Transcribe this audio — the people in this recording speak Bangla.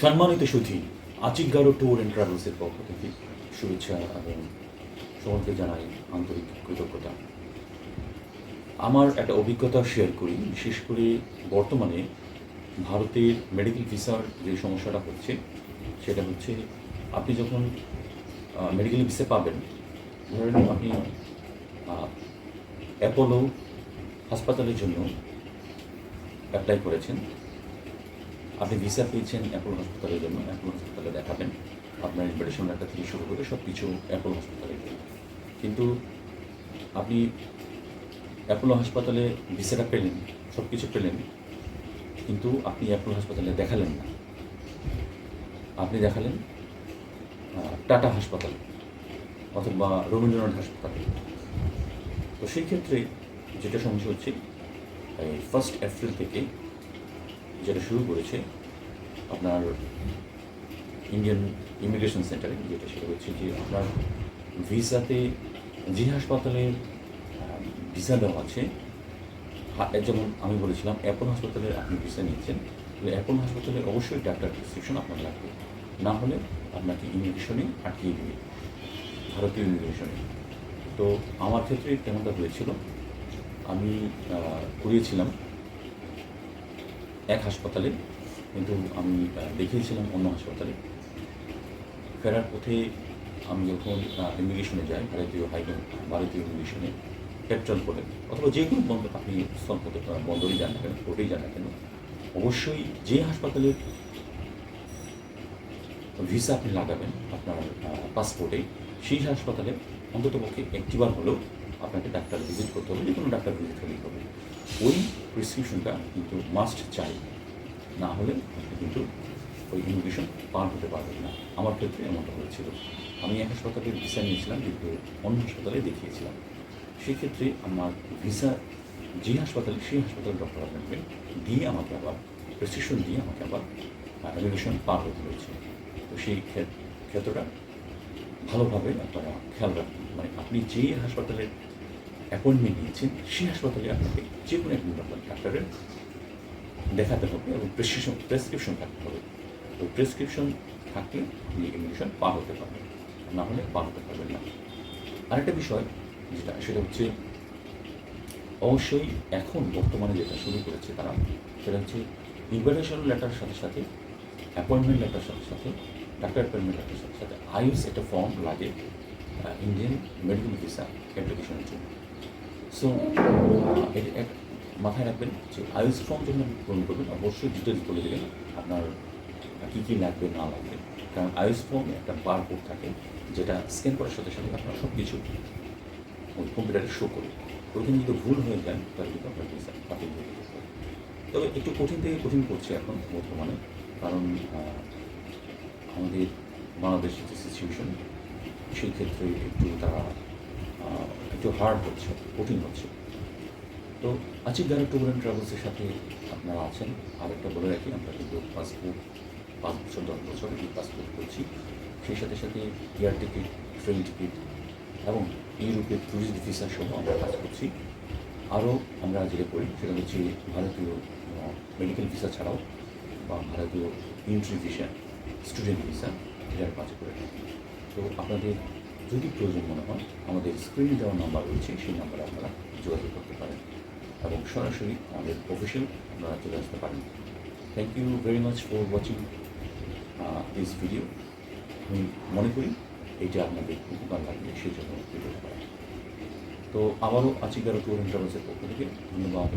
সম্মানিত সুধী আচিগারো ট্যুর অ্যান্ড ট্রাভেলসের পক্ষ থেকে শুভেচ্ছা এবং সকলকে জানাই আন্তরিক কৃতজ্ঞতা। আমার একটা অভিজ্ঞতা শেয়ার করি, বিশেষ করে বর্তমানে ভারতের মেডিকেল ভিসার যে সমস্যাটা হচ্ছে, সেটা হচ্ছে আপনি যখন মেডিকেল ভিসা পাবেন ধরেন আপনি অ্যাপোলো হাসপাতালের জন্য অ্যাপ্লাই করেছেন আপনি ভিসা পেয়েছেন অ্যাপোলো হাসপাতালের জন্য অ্যাপোলো হাসপাতালে দেখাবেন আপনার ইনভিটেশন লেটার থেকে শুরু করে সব কিছু অ্যাপোলো হসপিটালে দেবেন কিন্তু আপনি অ্যাপোলো হাসপাতালে ভিসাটা পেলেন সব কিছু পেলেন, কিন্তু আপনি অ্যাপোলো হাসপাতালে দেখালেন না। আপনি দেখালেন টাটা হাসপাতাল অথবা রবীন্দ্রনাথ হাসপাতাল। তো সেই ক্ষেত্রে যেটা সমস্যা হচ্ছে ফার্স্ট এপ্রিল থেকে যেটা শুরু করেছে, আপনার ইন্ডিয়ান ইমিগ্রেশন সেন্টারে যেটা সেটা হচ্ছে যে আপনার ভিসাতে, যে হাসপাতালের ভিসা দেওয়া আছে যেমন আমি বলেছিলাম, অ্যাপল হাসপাতালে আপনি ভিসা নিয়েছেন অ্যাপল হাসপাতালে অবশ্যই ডাক্তার প্রেসক্রিপশন আপনার লাগবে। না হলে আপনাকে ইমিগ্রেশনে আটকিয়ে দেবে, ভারতীয় ইমিগ্রেশনে তো আমার ক্ষেত্রে তেমনটা হয়েছিল। আমি করিয়েছিলাম এক হাসপাতালে, কিন্তু আমি দেখিয়েছিলাম অন্য হাসপাতালে। ফেরার পথে আমি যখন ইমিগ্রেশনে যাই, ভারতীয় হাইকোর্ট, ভারতীয় ইমিগ্রেশনে পেট্রোল করে অথবা যে কোনো বন্দর আপনি স্থলপথে বন্দরেই যান না কেন, কোর্টেই যান না কেন, অবশ্যই যে হাসপাতালের ভিসা আপনি লাগাবেন আপনার পাসপোর্টে সেই হাসপাতালে অন্ততপক্ষে একটিবার হলেও আপনাকে ডাক্তার ভিজিট করতে হবে, যে কোনো ডাক্তার ভিজিট হলেই হবে। ওই প্রেসক্রিপশনটা কিন্তু মাস্ট চাই। না হলে কিন্তু ওই ইমিগ্রেশন পার হতে পারবেন না। আমার ক্ষেত্রে এমনটা হয়েছিল। আমি এক হাসপাতালে ভিসা নিয়েছিলাম, কিন্তু অন্য হাসপাতালে দেখিয়েছিলাম। সেক্ষেত্রে আমার ভিসা যে হাসপাতালে, সেই হাসপাতালে ডক্টর অ্যাপয়েন্টমেন্ট দিয়ে আমাকে আবার প্রেসক্রিপশন দিয়ে আমাকে আবার ইমিগ্রেশন পার হতে হয়েছে। তো সেই ক্ষেত- ক্ষেত্রটা ভালোভাবে আপনারা খেয়াল রাখবেন মানে আপনি যে হাসপাতালে অ্যাপয়েন্টমেন্ট নিয়েছেন সেই হাসপাতালে আপনাকে যে কোনো একজন ডাক্তারের দেখাতে হবে এবং প্রেসক্রিপশন প্রেসক্রিপশন থাকতে হবে। তো প্রেসক্রিপশন থাকলে আপনি ইমিগ্রেশন পার হতে পারবেন না হলে পার হতে পারবেন না। আরেকটা বিষয় যেটা, সেটা হচ্ছে অবশ্যই এখন বর্তমানে যেটা শুরু করেছে তারা, সেটা হচ্ছে ইনভাইটেশন লেটার সাথে সাথে অ্যাপয়েন্টমেন্ট লেটার সাথে সাথে ডাক্তার অ্যাপয়েন্টমেন্ট লেটার সাথে সাথে আইউস একটা ফর্ম লাগে ইন্ডিয়ান মেডিকেল ভিসা অ্যাপ্লিকেশনের জন্য। সো এক মাথায় রাখবেন যে আইউস ফর্ম যখন আপনি পূরণ করবেন? অবশ্যই ডিটেলস বলে দেবেন আপনার কী কী লাগবে, না লাগবে। কারণ আইউস ফর্মে একটা বার কোড থাকে যেটা স্ক্যান করার সাথে সাথে আপনার সব কিছু ওই কম্পিউটারে শো করে। ওইখানে যদি ভুল হয়ে যায়, তাহলে কিন্তু আপনার ভিসা বাতিল হয়ে যেতে তবে একটু কঠিন থেকে কঠিন করছে এখন বর্তমানে, কারণ আমাদের বাংলাদেশের যে সিচুয়েশন সেই ক্ষেত্রে একটু তারা একটু হার্ড হচ্ছে, কঠিন হচ্ছে। তো আচিক গাড়ি ট্যুর অ্যান্ড ট্রাভেলসের সাথে আপনারা আছেন। আর একটা বলে রাখি, আমরা কিন্তু পাসপোর্ট পাঁচ বছর, দশ বছর এই পাসপোর্ট করছি। সেই সাথে সাথে এয়ার টিকিট ট্রেন টিকিট এবং ইউরোপের ট্যুরিস্ট ভিসা সহ আমরা কাজ করছি। আরও আমরা যেটা করি, সেটা হচ্ছে ভারতীয় মেডিকেল ভিসা ছাড়াও বা ভারতীয় এন্ট্রি ভিসা স্টুডেন্ট ভিসা এটার কাজ করে থাকি। তো আপনাদের যদি প্রয়োজন মনে হয়, আমাদের স্ক্রিনে দেওয়া নাম্বার রয়েছে, সেই নাম্বারে আপনারা যোগাযোগ করতে পারেন এবং সরাসরি আমাদের অফিসিয়াল আপনারা চলে আসতে পারেন। Thank you very much for watching this video আমি মনে করি এইটা আপনাদের উপকার লাগবে, সেই জন্য তো আবারও ট্যুর অ্যান্ড ট্রাভেলসের পক্ষ থেকে ধন্যবাদ